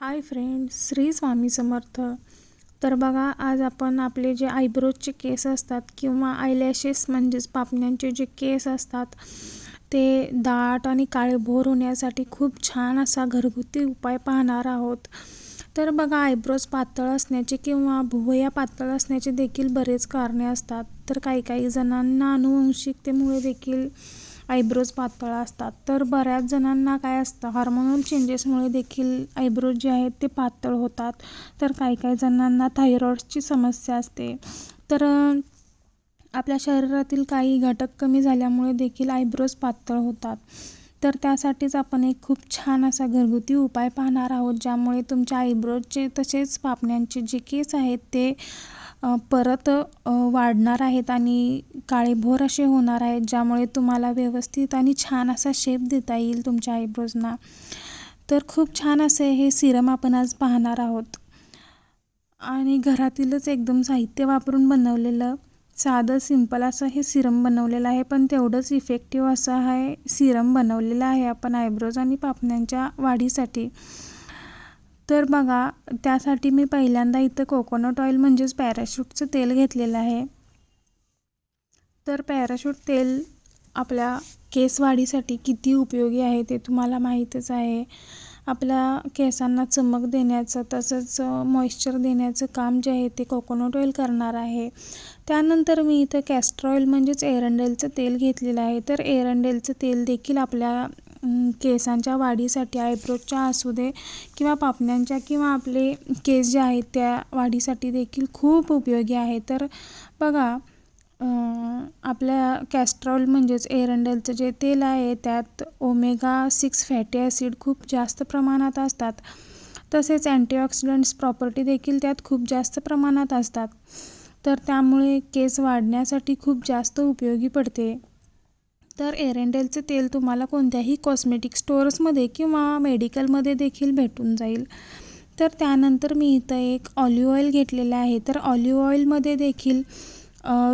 Hi friends Shri Swami Samarth. तर बघा आज आपण आपले जे आयब्रोजचे केस असतात किंवा आयलॅशेस म्हणजेच पापण्यांचे जे केस असतात ते दाट आणि काळेभोर होण्यासाठी खूप छान असा घरगुती उपाय पाहणार आहोत. तर बघा आयब्रोज पातळ असण्याचे किंवा भुवया पातळ असण्याचे देखील बरेच कारणे असतात. तर काही काही जणांना अनुवंशिकतेमुळे देखील आयब्रोज पातळ असतात. तर बऱ्याच जणांना काय असतं हार्मोनल चेंजेसमुळे देखील आयब्रोज जे आहेत ते पातळ होतात. तर काही काही जणांना थायरॉईडची समस्या असते. तर आपल्या शरीरातील काही घटक कमी झाल्यामुळे देखील आयब्रोज पातळ होतात. तर त्यासाठीच आपण एक खूप छान असा घरगुती उपाय पाहणार आहोत ज्यामुळे तुमच्या आयब्रोजचे तसेच पापण्यांचे जे केस आहेत ते परत वाढणार आहेत आणि काळेभोर असे होणार आहेत ज्यामुळे तुम्हाला व्यवस्थित आणि छान असा शेप देता येईल तुमच्या आयब्रोजना तर खूप छान असे हे सिरम आपण आज पाहणार आहोत. आणि घरातीलच एकदम साहित्य वापरून बनवलेलं साधं सिंपल असं हे सिरम बनवलेलं आहे पण तेवढंच इफेक्टिव्ह असं आहे सिरम बनवलेलं आहे आपण आयब्रोज आणि पापण्यांच्या वाढीसाठी. तर बघा त्यासाठी मी पहिल्यांदा इथं कोकोनट ऑइल म्हणजेच पॅराशूटचं तेल घेतलेलं आहे. तर पॅराशूट तेल आपल्या केस वाढीसाठी किती उपयोगी आहे ते तुम्हाला माहीतच आहे. आपल्या केसांना चमक देण्याचं तसंच मॉइश्चर देण्याचं काम जे आहे ते कोकोनट ऑइल करणार आहे. त्यानंतर मी इथं कॅस्टर ऑइल म्हणजेच एरंडेलचं तेल घेतलेलं आहे. तर एरंडेलचं तेल देखील आपल्या केसांच्या वाढीसाठी आयब्रोजच्या असू दे किंवा पापण्यांच्या किंवा आपले केस जे आहेत त्या वाढीसाठी देखील खूप उपयोगी आहे. तर बघा आपल्या कॅस्ट्रॉल म्हणजेच एरंडेलचं जे तेल आहे त्यात ओमेगा सिक्स फॅटी ॲसिड खूप जास्त प्रमाणात असतात. तसेच अँटीऑक्सिडंट्स प्रॉपर्टी देखील त्यात खूप जास्त प्रमाणात असतात. तर त्यामुळे केस वाढण्यासाठी खूप जास्त उपयोगी पडते. तर एरेंडेलचे तेल तुम्हाला कोणत्याही कॉस्मेटिक स्टोअर्समध्ये किंवा मेडिकलमध्ये देखील भेटून जाईल. तर त्यानंतर मी इथं एक ऑलिव्ह ऑइल घेतलेलं आहे. तर ऑलिव्ह ऑइलमध्ये देखील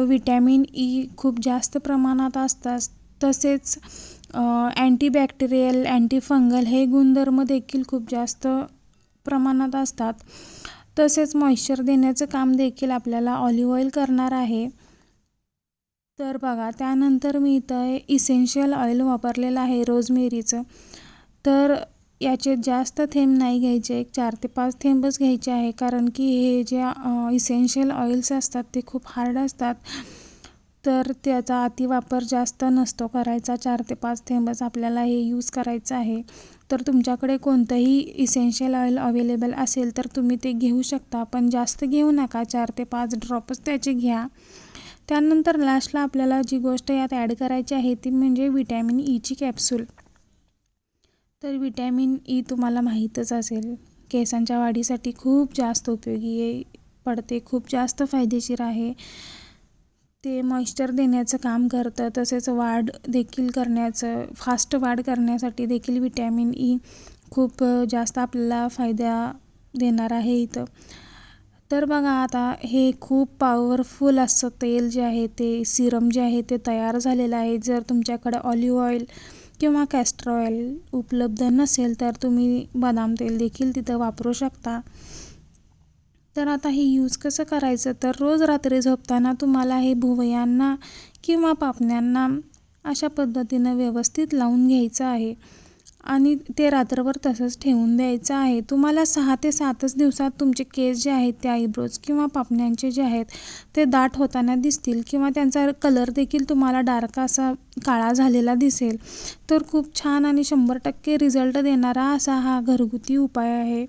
विटॅमिन ई e खूप जास्त प्रमाणात असतात. तसेच अँटीबॅक्टेरियल अँटीफंगल हे गुणधर्म देखील खूप जास्त प्रमाणात असतात. तसेच मॉइश्चर देण्याचं काम देखील आपल्याला ऑलिव्ह ऑइल करणार आहे. तर बघा त्यानंतर मी इथं इसेन्शियल ऑइल वापरलेलं आहे रोजमेरीचं तर याचे जास्त थेंब नाही घ्यायचे एक चार ते पाच थेंबच घ्यायचे आहे कारण की हे जे इसेन्शियल ऑइल्स असतात ते खूप हार्ड असतात. तर त्याचा अतिवापर जास्त नसतो करायचा चार ते पाच थेंबच आपल्याला हे यूज करायचं आहे. तर तुमच्याकडे कोणतंही इसेन्शियल ऑइल अवेलेबल असेल तर तुम्ही ते घेऊ शकता पण जास्त घेऊ नका चार ते पाच ड्रॉपच त्याचे घ्या. त्यानंतर लास्टला आपल्याला जी गोष्ट यात ॲड करायची आहे ती म्हणजे विटॅमिन ईची कॅप्सूल तर विटॅमिन ई e तुम्हाला माहीतच असेल केसांच्या वाढीसाठी खूप जास्त उपयोगी पडते खूप जास्त फायदेशीर आहे. ते मॉइश्चर देण्याचं काम करतं तसेच वाढ देखील करण्याचं फास्ट वाढ करण्यासाठी देखील विटॅमिन ई e खूप जास्त आपल्याला फायदा देणार आहे इथं. तर बघा आता हे खूप पॉवरफुल असं तेल जे आहे ते सिरम जे आहे ते तयार झालेलं आहे. जर तुमच्याकडं ऑलिव्ह ऑइल किंवा कॅस्टर ऑइल उपलब्ध नसेल तर तुम्ही बदाम तेल देखील तिथं वापरू शकता. तर आता हे यूज कसं करायचं? तर रोज रात्री झोपताना तुम्हाला हे भुवयांना किंवा पापण्यांना अशा पद्धतीनं व्यवस्थित लावून घ्यायचं आहे. आणि ते रात्रभर तसंच ठेवून द्यायचं आहे. तुम्हाला सहा ते सातच दिवसात तुमचे केस जे आहेत ते आयब्रोज किंवा पापण्यांचे जे आहेत ते दाट होताना दिसतील किंवा त्यांचा कलर देखील तुम्हाला डार्क असा काळा झालेला दिसेल. तर खूप छान आणि शंभर टक्के रिझल्ट देणारा असा हा घरगुती उपाय आहे.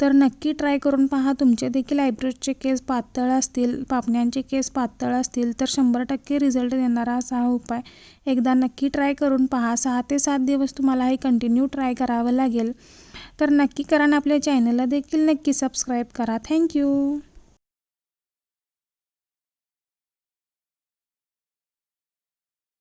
तर नक्की ट्राय करून पहा. तुमचे देखील आयब्रोजचे केस पातळ असतील पापण्यांचे केस पातळ असतील तर शंभर टक्के रिझल्ट देणारा असा हा उपाय. एकदा नक्की ट्राय करून पहा. सहा ते सात दिवस तुम्हाला हे कंटिन्यू ट्राय करावं लागेल. तर नक्की करा आणि आपल्या चॅनलला देखील नक्की सबस्क्राईब करा. थँक्यू